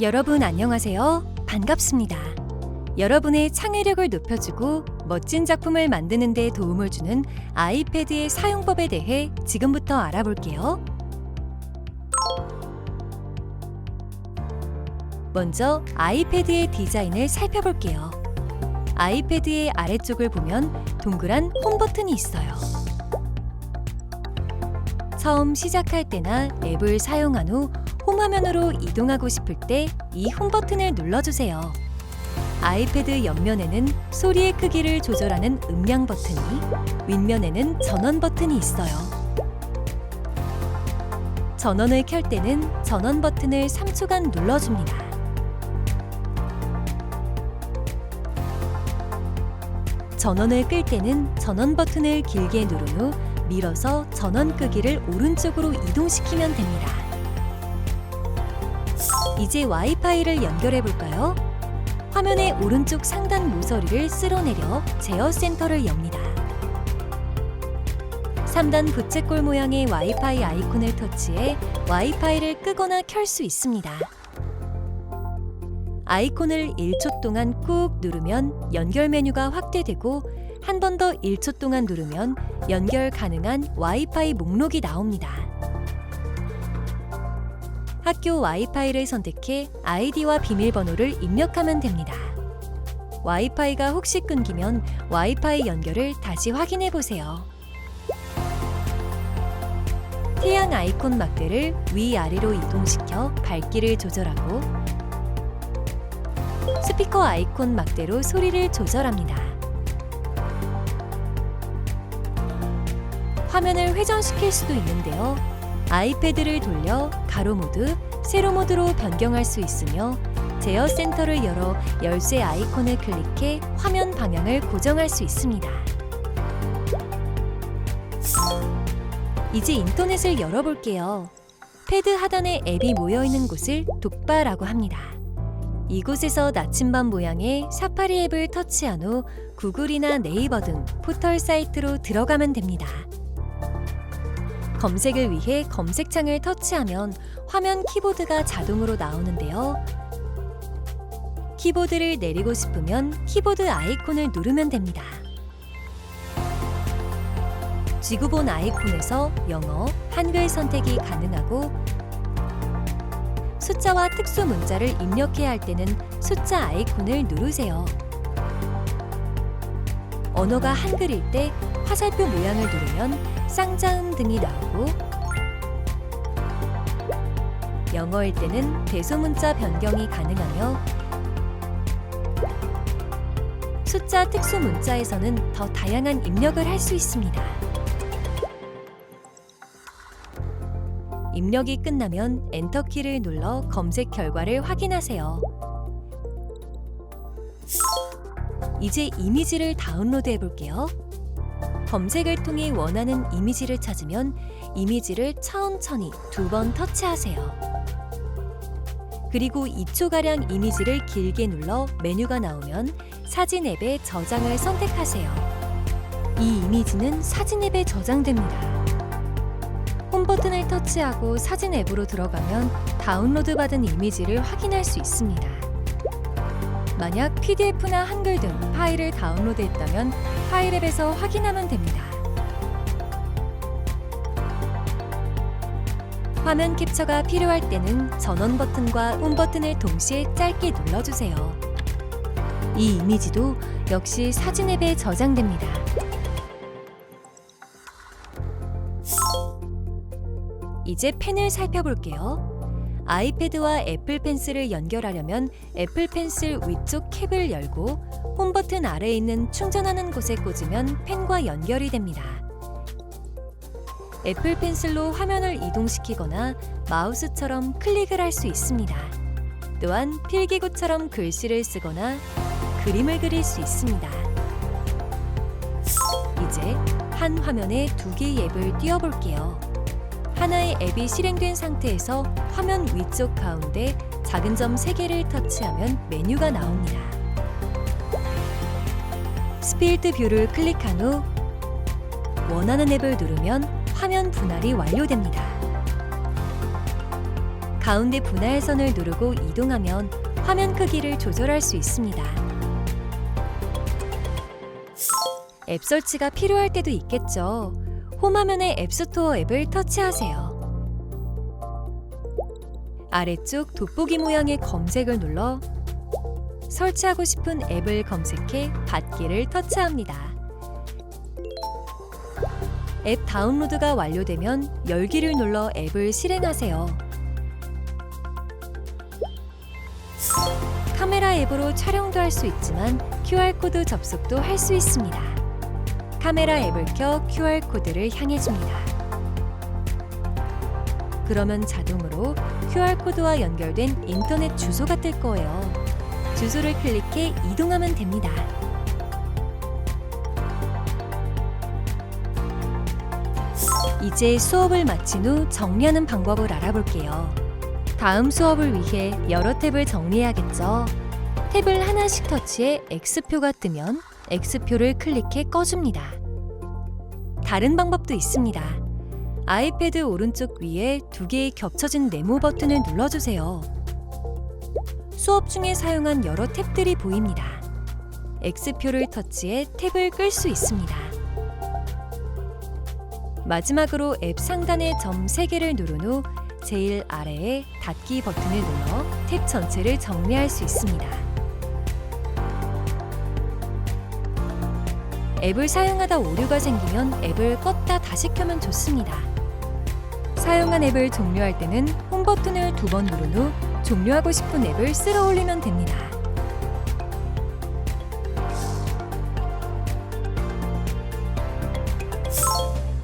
여러분 안녕하세요. 반갑습니다. 여러분의 창의력을 높여주고 멋진 작품을 만드는 데 도움을 주는 아이패드의 사용법에 대해 지금부터 알아볼게요. 먼저 아이패드의 디자인을 살펴볼게요. 아이패드의 아래쪽을 보면 동그란 홈 버튼이 있어요. 처음 시작할 때나 앱을 사용한 후 홈화면으로 이동하고 싶을 때 이 홈 버튼을 눌러주세요. 아이패드 옆면에는 소리의 크기를 조절하는 음량 버튼이, 윗면에는 전원 버튼이 있어요. 전원을 켤 때는 전원 버튼을 3초간 눌러줍니다. 전원을 끌 때는 전원 버튼을 길게 누른 후 밀어서 전원 끄기를 오른쪽으로 이동시키면 됩니다. 이제 와이파이를 연결해 볼까요? 화면의 오른쪽 상단 모서리를 쓸어내려 제어 센터를 엽니다. 3단 부채꼴 모양의 와이파이 아이콘을 터치해 와이파이를 끄거나 켤 수 있습니다. 아이콘을 1초 동안 꾹 누르면 연결 메뉴가 확대되고 한 번 더 1초 동안 누르면 연결 가능한 와이파이 목록이 나옵니다. 학교 와이파이를 선택해 아이디와 비밀번호를 입력하면 됩니다. 와이파이가 혹시 끊기면 와이파이 연결을 다시 확인해 보세요. 태양 아이콘 막대를 위아래로 이동시켜 밝기를 조절하고 스피커 아이콘 막대로 소리를 조절합니다. 화면을 회전시킬 수도 있는데요. 아이패드를 돌려 가로 모드, 세로 모드로 변경할 수 있으며 제어 센터를 열어 열쇠 아이콘을 클릭해 화면 방향을 고정할 수 있습니다. 이제 인터넷을 열어볼게요. 패드 하단에 앱이 모여 있는 곳을 독바라고 합니다. 이곳에서 나침반 모양의 사파리 앱을 터치한 후 구글이나 네이버 등 포털 사이트로 들어가면 됩니다. 검색을 위해 검색창을 터치하면 화면 키보드가 자동으로 나오는데요. 키보드를 내리고 싶으면 키보드 아이콘을 누르면 됩니다. 지구본 아이콘에서 영어, 한글 선택이 가능하고 숫자와 특수 문자를 입력해야 할 때는 숫자 아이콘을 누르세요. 언어가 한글일 때 화살표 모양을 누르면 쌍자음 등이 나오고 영어일 때는 대소문자 변경이 가능하며 숫자 특수 문자에서는 더 다양한 입력을 할 수 있습니다. 입력이 끝나면 엔터 키를 눌러 검색 결과를 확인하세요. 이제 이미지를 다운로드 해볼게요. 검색을 통해 원하는 이미지를 찾으면 이미지를 천천히 두 번 터치하세요. 그리고 2초가량 이미지를 길게 눌러 메뉴가 나오면 사진 앱에 저장을 선택하세요. 이 이미지는 사진 앱에 저장됩니다. 홈 버튼을 터치하고 사진 앱으로 들어가면 다운로드 받은 이미지를 확인할 수 있습니다. 만약 PDF나 한글 등 파일을 다운로드했다면 파일 앱에서 확인하면 됩니다. 화면 캡처가 필요할 때는 전원 버튼과 홈 버튼을 동시에 짧게 눌러주세요. 이 이미지도 역시 사진 앱에 저장됩니다. 이제 펜을 살펴볼게요. 아이패드와 애플 펜슬을 연결하려면 애플 펜슬 위쪽 캡을 열고 홈 버튼 아래에 있는 충전하는 곳에 꽂으면 펜과 연결이 됩니다. 애플 펜슬로 화면을 이동시키거나 마우스처럼 클릭을 할 수 있습니다. 또한 필기구처럼 글씨를 쓰거나 그림을 그릴 수 있습니다. 이제 한 화면에 두 개의 앱을 띄워볼게요. 하나의 앱이 실행된 상태에서 화면 위쪽 가운데 작은 점 3개를 터치하면 메뉴가 나옵니다. 스필드 뷰를 클릭한 후 원하는 앱을 누르면 화면 분할이 완료됩니다. 가운데 분할선을 누르고 이동하면 화면 크기를 조절할 수 있습니다. 앱 설치가 필요할 때도 있겠죠. 홈화면의 앱스토어 앱을 터치하세요. 아래쪽 돋보기 모양의 검색을 눌러 설치하고 싶은 앱을 검색해 받기를 터치합니다. 앱 다운로드가 완료되면 열기를 눌러 앱을 실행하세요. 카메라 앱으로 촬영도 할 수 있지만 QR코드 접속도 할 수 있습니다. 카메라 앱을 켜 QR코드를 향해 줍니다. 그러면 자동으로 QR코드와 연결된 인터넷 주소가 뜰 거예요. 주소를 클릭해 이동하면 됩니다. 이제 수업을 마친 후 정리하는 방법을 알아볼게요. 다음 수업을 위해 여러 탭을 정리해야겠죠. 탭을 하나씩 터치해 X표가 뜨면 X표를 클릭해 꺼줍니다. 다른 방법도 있습니다. 아이패드 오른쪽 위에 두 개의 겹쳐진 네모 버튼을 눌러주세요. 수업 중에 사용한 여러 탭들이 보입니다. X표를 터치해 탭을 끌 수 있습니다. 마지막으로 앱 상단의 점 3개를 누른 후 제일 아래에 닫기 버튼을 눌러 탭 전체를 정리할 수 있습니다. 앱을 사용하다 오류가 생기면 앱을 껐다 다시 켜면 좋습니다. 사용한 앱을 종료할 때는 홈 버튼을 두 번 누른 후 종료하고 싶은 앱을 쓸어 올리면 됩니다.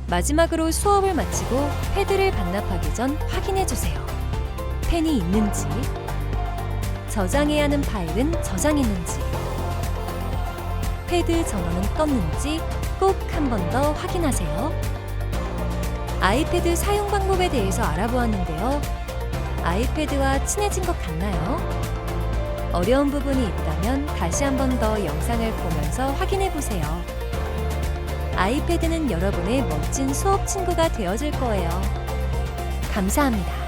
마지막으로 수업을 마치고 패드를 반납하기 전 확인해 주세요. 펜이 있는지, 저장해야 하는 파일은 저장했는지, 패드 전원은 껐는지 꼭 한 번 더 확인하세요. 아이패드 사용 방법에 대해서 알아보았는데요. 아이패드와 친해진 것 같나요? 어려운 부분이 있다면 다시 한 번 더 영상을 보면서 확인해 보세요. 아이패드는 여러분의 멋진 수업 친구가 되어줄 거예요. 감사합니다.